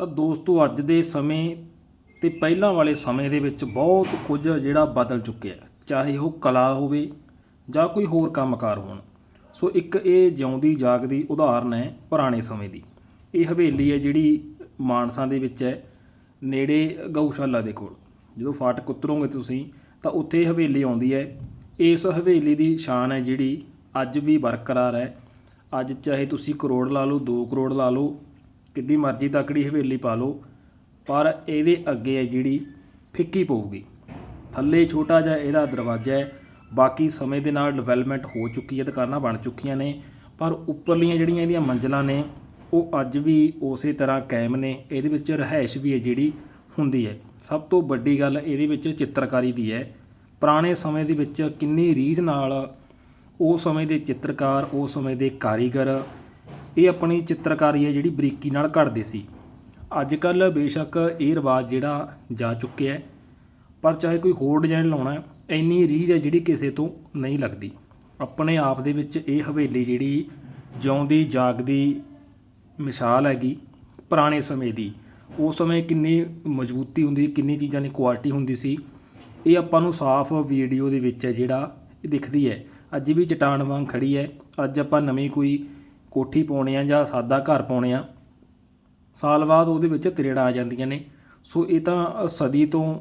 ਤਾਂ ਦੋਸਤੋ, ਅੱਜ ਦੇ ਸਮੇਂ ਤੇ ਪਹਿਲਾਂ ਵਾਲੇ ਸਮੇਂ ਦੇ ਵਿੱਚ ਬਹੁਤ ਕੁਝ ਜਿਹੜਾ ਬਦਲ ਚੁੱਕਿਆ ਚਾਹੇ ਉਹ ਕਲਾ ਹੋਵੇ ਜਾਂ ਕੋਈ ਹੋਰ ਕੰਮਕਾਰ ਹੋਣ। ਸੋ ਇੱਕ ਇਹ ਜਿਉਂਦੀ ਜਾਗਦੀ ਉਦਾਹਰਨ ਹੈ ਪੁਰਾਣੇ ਸਮੇਂ ਦੀ। ਇਹ ਹਵੇਲੀ ਹੈ ਜਿਹੜੀ ਮਾਨਸਾ ਦੇ ਵਿੱਚ ਹੈ, ਨੇੜੇ ਗਊਸ਼ਾਲਾ ਦੇ ਕੋਲ। ਜਦੋਂ ਫਾਟਕ ਉਤਰੋਗੇ ਤੁਸੀਂ, ਤਾਂ ਉੱਥੇ ਹਵੇਲੀ ਆਉਂਦੀ ਹੈ। ਇਸ ਹਵੇਲੀ ਦੀ ਸ਼ਾਨ ਹੈ ਜਿਹੜੀ ਅੱਜ ਵੀ ਬਰਕਰਾਰ ਹੈ। ਅੱਜ ਚਾਹੇ ਤੁਸੀਂ ਕਰੋੜ ਲਾ ਲਓ 2 ਕਰੋੜ ਲਾ ਲਓ ਕਿੱਡੀ ਮਰਜ਼ੀ ਤਕੜੀ ਹਵੇਲੀ ਪਾ ਲਓ, ਪਰ ਇਹਦੇ ਅੱਗੇ ਹੈ ਜਿਹੜੀ ਫਿੱਕੀ ਪਊਗੀ। ਥੱਲੇ ਛੋਟਾ ਜਿਹਾ ਇਹਦਾ ਦਰਵਾਜ਼ਾ ਹੈ, ਬਾਕੀ ਸਮੇਂ ਦੇ ਨਾਲ ਡਿਵੈਲਪਮੈਂਟ ਹੋ ਚੁੱਕੀ ਹੈ, ਦੁਕਾਨਾਂ ਬਣ ਚੁੱਕੀਆਂ ਨੇ, ਪਰ ਉੱਪਰਲੀਆਂ ਜਿਹੜੀਆਂ ਇਹਦੀਆਂ ਮੰਜ਼ਲਾਂ ਨੇ, ਉਹ ਅੱਜ ਵੀ ਉਸੇ ਤਰ੍ਹਾਂ ਕਾਇਮ ਨੇ। ਇਹਦੇ ਵਿੱਚ ਰਹਿائش ਵੀ ਹੈ ਜਿਹੜੀ ਹੁੰਦੀ ਹੈ। ਸਭ ਤੋਂ ਵੱਡੀ ਗੱਲ ਇਹਦੇ ਵਿੱਚ ਚਿੱਤਰਕਾਰੀ ਦੀ ਹੈ। ਪੁਰਾਣੇ ਸਮੇਂ ਦੇ ਵਿੱਚ ਕਿੰਨੀ ਰੀਝ ਨਾਲ ਉਹ ਸਮੇਂ ਦੇ ਚਿੱਤਰਕਾਰ, ਉਹ ਸਮੇਂ ਦੇ ਕਾਰੀਗਰ ਇਹ ਆਪਣੀ ਚਿੱਤਰਕਾਰੀ ਹੈ ਜਿਹੜੀ ਬਰੀਕੀ ਨਾਲ ਘੜਦੇ ਸੀ। ਅੱਜ ਕੱਲ ਬੇਸ਼ੱਕ ਇਹ ਰਿਵਾਜ ਜਿਹੜਾ ਜਾ ਚੁੱਕਿਆ ਹੈ, ਪਰ ਚਾਹੇ ਕੋਈ ਹੋਰ ਡਿਜ਼ਾਈਨ ਲਾਉਣਾ ਇੰਨੀ ਰੀਝ ਹੈ ਜਿਹੜੀ ਕਿਸੇ ਤੋਂ ਨਹੀਂ ਲੱਗਦੀ। ਆਪਣੇ ਆਪ ਦੇ ਵਿੱਚ ਇਹ ਹਵੇਲੀ ਜਿਹੜੀ ਜਿਉਂਦੀ, ਜਾਗਦੀ ਮਿਸਾਲ ਹੈਗੀ ਪੁਰਾਣੇ ਸਮੇਂ ਦੀ, ਉਸ ਸਮੇਂ ਕਿੰਨੀ ਮਜ਼ਬੂਤੀ ਹੁੰਦੀ, ਕਿੰਨੀ ਚੀਜ਼ਾਂ ਦੀ ਕੁਆਲਿਟੀ ਹੁੰਦੀ ਸੀ, ਇਹ ਆਪਾਂ ਨੂੰ ਸਾਫ਼ ਵੀਡੀਓ ਦੇ ਵਿੱਚ ਹੈ ਜਿਹੜਾ ਇਹ ਦਿਖਦੀ ਹੈ। ਅੱਜ ਵੀ ਚਟਾਨ ਵਾਂਗ ਖੜੀ ਹੈ, ਅੱਜ ਆਪਾਂ ਨਵੀਂ ਕੋਈ ਕੋਠੀ ਪਾਉਣੇ ਆ ਜਾਂ ਸਾਦਾ ਘਰ ਪਾਉਣੇ ਆ, ਸਾਲ ਬਾਅਦ ਉਹਦੇ ਵਿੱਚ ਤਰੇੜਾਂ ਆ ਜਾਂਦੀਆਂ ਨੇ। ਸੋ ਇਹ ਤਾਂ ਸਦੀ ਤੋਂ